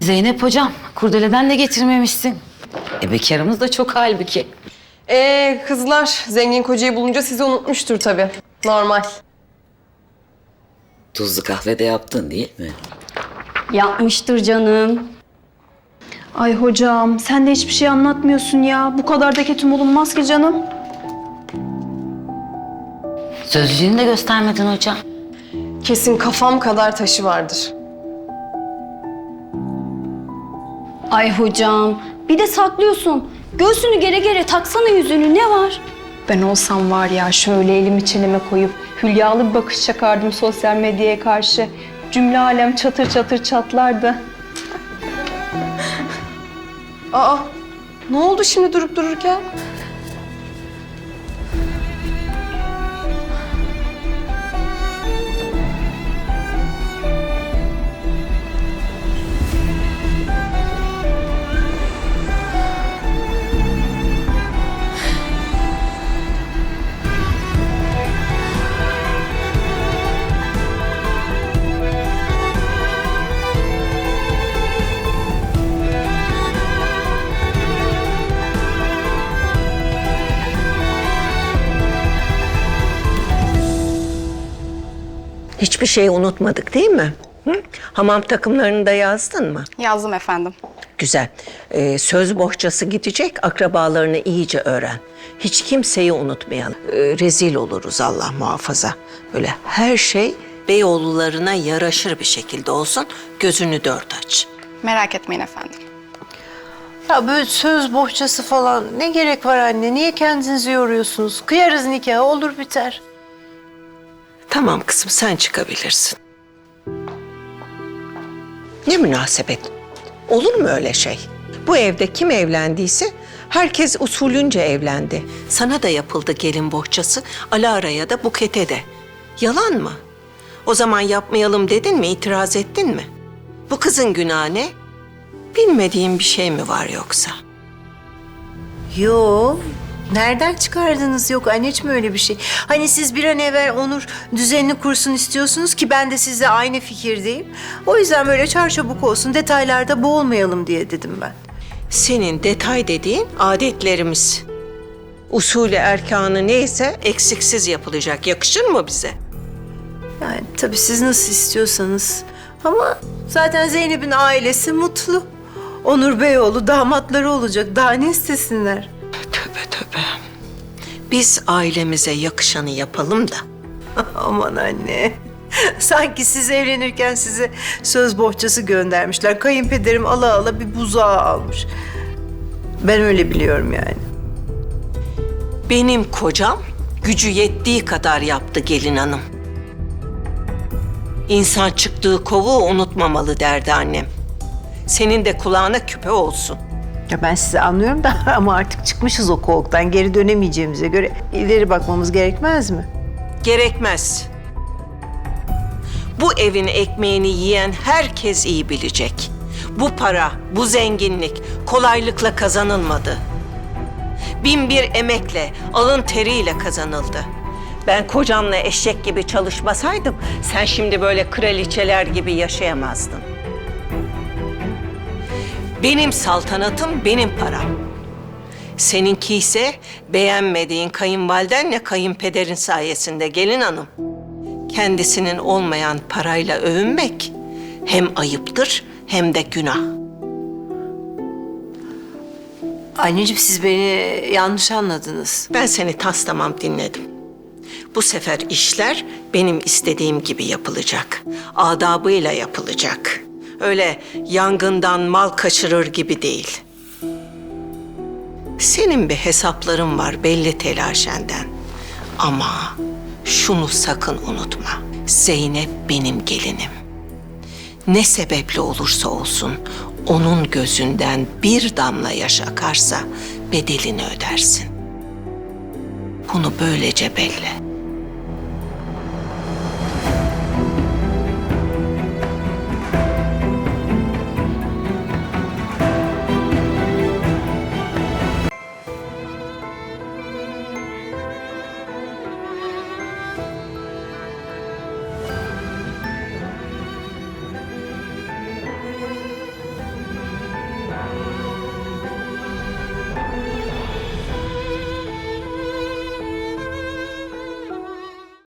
Zeynep hocam, kurdeleden de getirmemişsin. E bekarımız da çok halbuki. Ee kızlar zengin kocayı bulunca sizi unutmuştur tabii. Normal. Tuzlu kahve de yaptın değil mi? Yapmıştır canım. Ay hocam sen de hiçbir şey anlatmıyorsun ya. Bu kadar da ketum olunmaz ki canım. Sözlüğünü de göstermedin hocam. Kesin kafam kadar taşı vardır. Ay hocam bir de saklıyorsun. Göğsünü gere gere taksana yüzünü ne var? Ben olsam var ya şöyle elimi çeneme koyup hülyalı bir bakış çakardım sosyal medyaya karşı. Cümle alem çatır çatır çatlardı. Aa ne oldu şimdi durup dururken? Hiçbir şey unutmadık değil mi? Hı? Hamam takımlarını da yazdın mı? Yazdım efendim. Güzel. Ee, söz bohçası gidecek, akrabalarını iyice öğren. Hiç kimseyi unutmayalım. Ee, rezil oluruz Allah muhafaza. Böyle her şey Beyoğlularına yaraşır bir şekilde olsun. Gözünü dört aç. Merak etmeyin efendim. Ya böyle söz bohçası falan ne gerek var anne? Niye kendinizi yoruyorsunuz? Kıyarız nikahı olur biter. Tamam kızım sen çıkabilirsin. Ne münasebet. Olur mu öyle şey? Bu evde kim evlendiyse herkes usulünce evlendi. Sana da yapıldı gelin bohçası, Alara'ya da Buket'e de. Yalan mı? O zaman yapmayalım dedin mi, itiraz ettin mi? Bu kızın günahı ne? Bilmediğin bir şey mi var yoksa? Yo. Nereden çıkardınız? Yok anneciğim öyle bir şey. Hani siz bir an evvel Onur düzenini kursun istiyorsunuz ki ben de sizle aynı fikirdeyim. O yüzden böyle çarçabuk olsun, detaylarda boğulmayalım diye dedim ben. Senin detay dediğin adetlerimiz. Usulü erkanı neyse eksiksiz yapılacak. Yakışır mı bize? Yani tabii siz nasıl istiyorsanız. Ama zaten Zeynep'in ailesi mutlu. Onur Beyoğlu damatları olacak. Daha ne istesinler? Biz ailemize yakışanı yapalım da. Aman anne. Sanki siz evlenirken size söz bohçası göndermişler. Kayınpederim ala ala bir buzağı almış. Ben öyle biliyorum yani. Benim kocam gücü yettiği kadar yaptı gelin hanım. İnsan çıktığı kovuğu unutmamalı derdi annem. Senin de kulağına küpe olsun. Ya ben sizi anlıyorum da ama artık çıkmışız o kovuktan. Geri dönemeyeceğimize göre ileri bakmamız gerekmez mi? Gerekmez. Bu evin ekmeğini yiyen herkes iyi bilecek. Bu para, bu zenginlik kolaylıkla kazanılmadı. Bin bir emekle, alın teriyle kazanıldı. Ben kocamla eşek gibi çalışmasaydım sen şimdi böyle kraliçeler gibi yaşayamazdın. Benim saltanatım benim param. Seninki ise beğenmediğin kayınvalidenle kayınpederin sayesinde gelin hanım. Kendisinin olmayan parayla övünmek hem ayıptır hem de günah. Anneciğim siz beni yanlış anladınız. Ben seni tas tamam dinledim. Bu sefer işler benim istediğim gibi yapılacak. Adabıyla yapılacak. Öyle yangından mal kaçırır gibi değil. Senin bir hesapların var belli telaşenden. Ama şunu sakın unutma. Zeynep benim gelinim. Ne sebeple olursa olsun onun gözünden bir damla yaş akarsa bedelini ödersin. Bunu böylece belli.